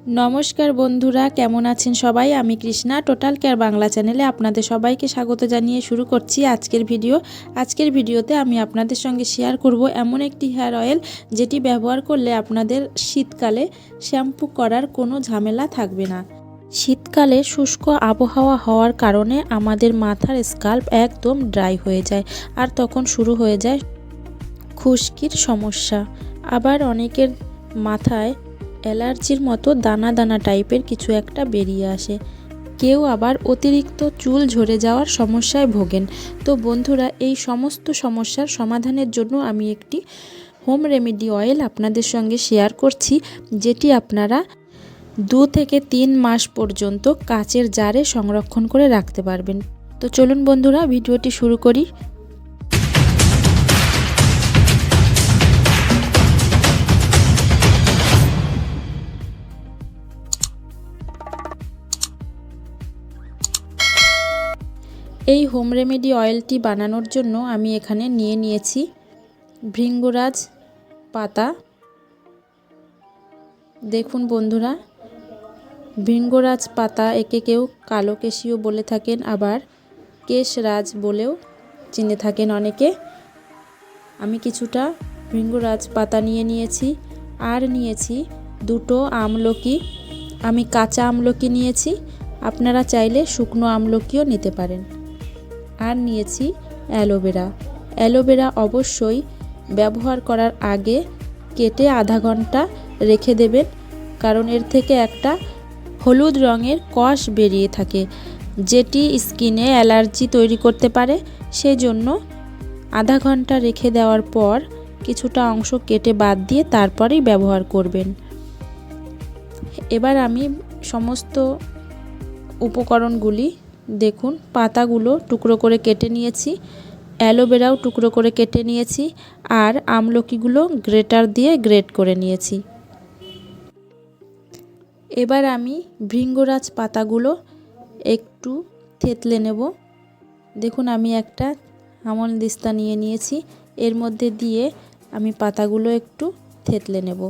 নমস্কার বন্ধুরা, কেমন আছেন সবাই? আমি কৃষ্ণা টোটাল কেয়ার বাংলা চ্যানেলে আপনাদের সবাইকে স্বাগত জানিয়ে শুরু করছি আজকের ভিডিও। আজকের ভিডিওতে আমি আপনাদের সঙ্গে শেয়ার করব এমন একটি হেয়ার অয়েল যেটি ব্যবহার করলে আপনাদের শীতকালে শ্যাম্পু করার কোনো ঝামেলা থাকবে না। শীতকালে শুষ্ক আবহাওয়া হওয়ার কারণে আমাদের মাথার স্কাল্প একদম ড্রাই হয়ে যায় আর তখন শুরু হয়ে যায় খুশকির সমস্যা। আবার অনেকের মাথায় অ্যালার্জির মতো দানা দানা টাইপের কিছু একটা বেরিয়ে আসে। কেউ আবার অতিরিক্ত চুল ঝরে যাওয়ার সমস্যায় ভোগেন। তো বন্ধুরা, এই সমস্ত সমস্যার সমাধানের জন্য আমি একটি হোম রেমেডি অয়েল আপনাদের সঙ্গে শেয়ার করছি, যেটি আপনারা দু থেকে তিন মাস পর্যন্ত কাচের জারে সংরক্ষণ করে রাখতে পারবেন। তো চলুন বন্ধুরা, ভিডিওটি শুরু করি। এই হোম রেমেডি অয়েলটি বানানোর জন্য আমি এখানে নিয়ে নিয়েছি ভৃঙ্গরাজ পাতা। দেখুন বন্ধুরা, ভৃঙ্গরাজ পাতা একে কেউ কালো কেশিও বলে থাকেন, আবার কেশরাজ বলেও চিনে থাকেন অনেকে। আমি কিছুটা ভৃঙ্গরাজ পাতা নিয়ে নিয়েছি, আর নিয়েছি দুটো আমলকি। আমি কাঁচা আমলকি নিয়েছি, আপনারা চাইলে শুকনো আমলকিও নিতে পারেন। আর নিয়েছি অ্যালোভেরা। অ্যালোভেরা অবশ্যই ব্যবহার করার আগে কেটে আধা ঘণ্টা রেখে দেবেন, কারণ এর থেকে একটা হলুদ রঙের কষ বেরিয়ে থাকে, যেটি স্কিনে অ্যালার্জি তৈরি করতে পারে। সেই জন্য আধা ঘণ্টা রেখে দেওয়ার পর কিছুটা অংশ কেটে বাদ দিয়ে তারপরেই ব্যবহার করবেন। এবার আমি সমস্ত উপকরণগুলি দেখুন, পাতাগুলো টুকরো করে কেটে নিয়েছি, অ্যালোভেরাও টুকরো করে কেটে নিয়েছি আর আমলকিগুলো গ্রেটার দিয়ে গ্রেট করে নিয়েছি। এবার আমি ভৃঙ্গরাজ পাতাগুলো একটু থেতলে নেব। দেখুন, আমি একটা আমল দিস্তা নিয়ে নিয়েছি, এর মধ্যে দিয়ে আমি পাতাগুলো একটু থেতলে নেব।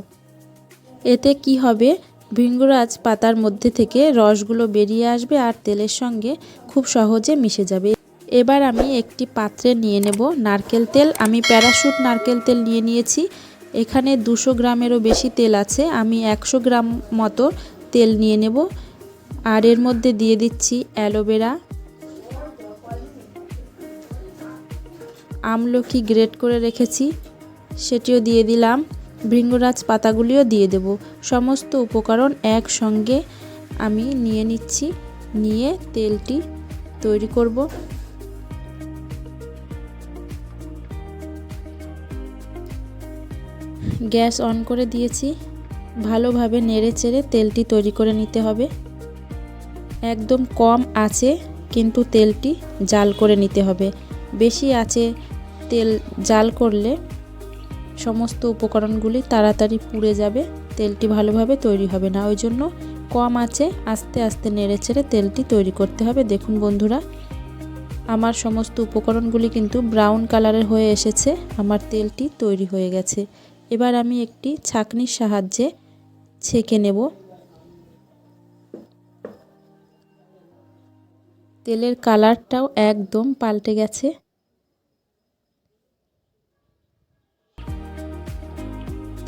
এতে কি হবে? ভৃঙ্গরাজ পাতার মধ্যে থেকে রসগুলো বেরিয়ে আসবে আর তেলের সঙ্গে খুব সহজে মিশে যাবে। এবার আমি একটি পাত্রে নিয়ে নেব নারকেল তেল। আমি প্যারাশুট নারকেল তেল নিয়ে নিয়েছি। এখানে দুশো গ্রামেরও বেশি তেল আছে। আমি একশো গ্রাম মতো তেল নিয়ে নেব। আর এর মধ্যে দিয়ে দিচ্ছি অ্যালোভেরা। আমলকি গ্রেট করে রেখেছি। সেটিও দিয়ে দিলাম। ভৃঙ্গরাজ পাতাগুলিও দিয়ে দেব। সমস্ত উপকরণ একসঙ্গে আমি নিয়ে নিচ্ছি। নিয়ে তেলটি তৈরি করব। গ্যাস অন করে দিয়েছি। ভালোভাবে নেড়ে চেড়ে তেলটি তৈরি করে নিতে হবে। একদম কম আছে, কিন্তু তেলটি জাল করে নিতে হবে। বেশি আছে তেল জাল করলে সমস্ত উপকরণগুলি তাড়াতাড়ি পুড়ে যাবে, তেলটি ভালোভাবে তৈরি হবে না। ওই জন্য কম আছে, আস্তে আস্তে নেড়ে ছেড়ে তেলটি তৈরি করতে হবে। দেখুন বন্ধুরা, আমার সমস্ত উপকরণগুলি কিন্তু ব্রাউন কালারের হয়ে এসেছে। আমার তেলটি তৈরি হয়ে গেছে। এবার আমি একটি ছাকনির সাহায্যে ছেঁকে নেব। তেলের কালারটাও একদম পাল্টে গেছে।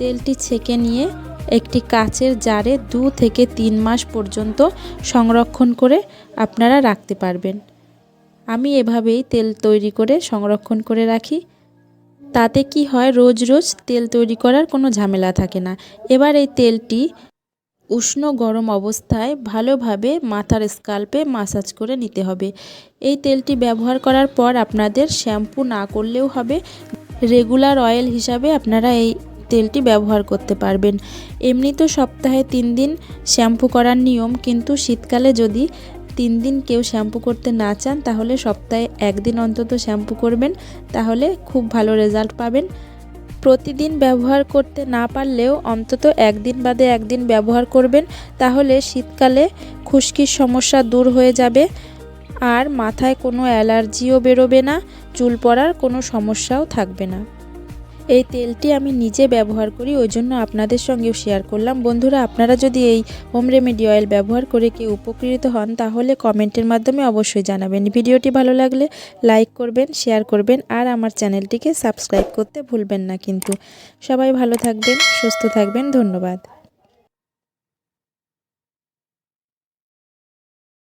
তেলটি ছেঁকে নিয়ে একটি কাচের জারে দু থেকে তিন মাস পর্যন্ত সংরক্ষণ করে আপনারা রাখতে পারবেন। আমি এভাবেই তেল তৈরি করে সংরক্ষণ করে রাখি। তাতে কি হয়, রোজ রোজ তেল তৈরি করার কোনো ঝামেলা থাকে না। এবার এই তেলটি উষ্ণ গরম অবস্থায় ভালোভাবে মাথার স্কাল্পে মাসাজ করে নিতে হবে। এই তেলটি ব্যবহার করার পর আপনাদের শ্যাম্পু না করলেও হবে। রেগুলার অয়েল হিসাবে আপনারা এই তেলটি ব্যবহার করতে পারবেন। এমনি তো সপ্তাহে তিন দিন শ্যাম্পু করার নিয়ম, কিন্তু শীতকালে যদি তিন দিন কেউ শ্যাম্পু করতে না চান, তাহলে সপ্তাহে একদিন অন্তত শ্যাম্পু করবেন, তাহলে খুব ভালো রেজাল্ট পাবেন। প্রতিদিন ব্যবহার করতে না পারলেও অন্তত একদিন বাদে একদিন ব্যবহার করবেন, তাহলে শীতকালে খুশকির সমস্যা দূর হয়ে যাবে। আর মাথায় কোনো অ্যালার্জিও বেরোবে না, চুল পড়ার কোনো সমস্যাও থাকবে না। এই তেলটি আমি নিজে ব্যবহার করি, ওই জন্য আপনাদের সঙ্গেও শেয়ার করলাম। বন্ধুরা, আপনারা যদি এই হোম রেমেডি অয়েল ব্যবহার করে কেউ উপকৃত হন, তাহলে কমেন্টের মাধ্যমে অবশ্যই জানাবেন। ভিডিওটি ভালো লাগলে লাইক করবেন শেয়ার করবেন, আর আমার চ্যানেলটিকে সাবস্ক্রাইব করতে ভুলবেন না কিন্তু। সবাই ভালো থাকবেন, সুস্থ থাকবেন, ধন্যবাদ।